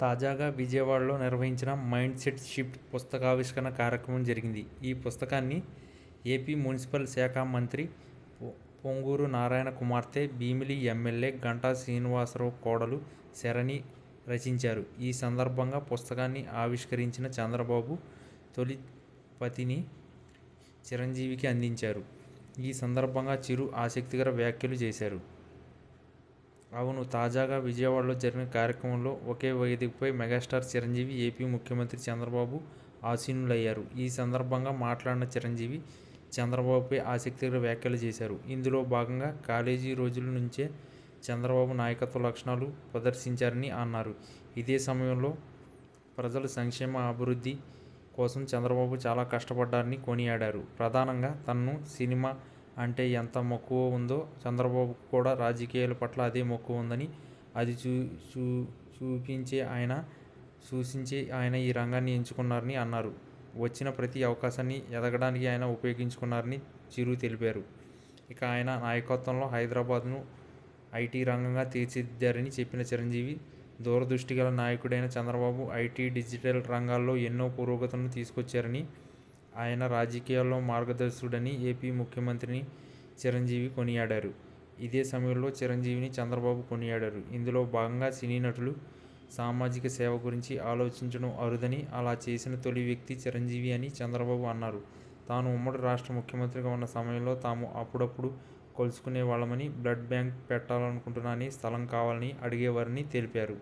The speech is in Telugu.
తాజాగా విజయవాడలో నిర్వహించిన మైండ్ సెట్ షిఫ్ట్ పుస్తకావిష్కరణ కార్యక్రమం జరిగింది. ఈ పుస్తకాన్ని ఏపీ మున్సిపల్ శాఖ మంత్రి పొంగూరు నారాయణ కుమార్తె భీమిలి ఎమ్మెల్యే గంటా శ్రీనివాసరావు కోడలు శరణి రచించారు. ఈ సందర్భంగా పుస్తకాన్ని ఆవిష్కరించిన చంద్రబాబు తొలి పతిని చిరంజీవికి అందించారు. ఈ సందర్భంగా చిరు ఆసక్తికర వ్యాఖ్యలు చేశారు. అవును తాజాగా విజయవాడలో జరిగిన కార్యక్రమంలో ఒకే వేదికపై మెగాస్టార్ చిరంజీవి ఏపీ ముఖ్యమంత్రి చంద్రబాబు ఆసీనులయ్యారు. ఈ సందర్భంగా మాట్లాడిన చిరంజీవి చంద్రబాబుపై ఆసక్తికర వ్యాఖ్యలు చేశారు. ఇందులో భాగంగా కాలేజీ రోజుల నుంచే చంద్రబాబు నాయకత్వ లక్షణాలు ప్రదర్శించారని అన్నారు. ఇదే సమయంలో ప్రజల సంక్షేమ అభివృద్ధి కోసం చంద్రబాబు చాలా కష్టపడ్డారని కొనియాడారు. ప్రధానంగా తనను సినిమా అంటే ఎంత మక్కువ ఉందో చంద్రబాబుకు కూడా రాజకీయాల పట్ల అదే మక్కువ ఉందని అది చూ చూ చూపించే ఆయన సూచించే ఆయన ఈ రంగాన్ని ఎంచుకున్నారని అన్నారు. వచ్చిన ప్రతి అవకాశాన్ని ఎదగడానికి ఆయన ఉపయోగించుకున్నారని చిరు తెలిపారు. ఇక ఆయన నాయకత్వంలో హైదరాబాద్ను ఐటీ రంగంగా తీర్చిదిద్దారని చెప్పిన చిరంజీవి దూరదృష్టి గల నాయకుడైన చంద్రబాబు ఐటీ డిజిటల్ రంగాల్లో ఎన్నో పురోగతులను తీసుకొచ్చారని ఆయన రాజకీయాల్లో మార్గదర్శకుడని ఏపీ ముఖ్యమంత్రిని చిరంజీవి కొనియాడారు. ఇదే సమయంలో చిరంజీవిని చంద్రబాబు కొనియాడారు. ఇందులో భాగంగా సినీ నటులు సామాజిక సేవ గురించి ఆలోచించడం అరుదని అలా చేసిన తొలి వ్యక్తి చిరంజీవి అని చంద్రబాబు అన్నారు. తాను ఉమ్మడి రాష్ట్ర ముఖ్యమంత్రిగా ఉన్న సమయంలో తాము అప్పుడప్పుడు కలుసుకునే వాళ్ళమని బ్లడ్ బ్యాంక్ పెట్టాలనుకుంటున్నానని స్థలం కావాలని అడిగేవారని తెలిపారు.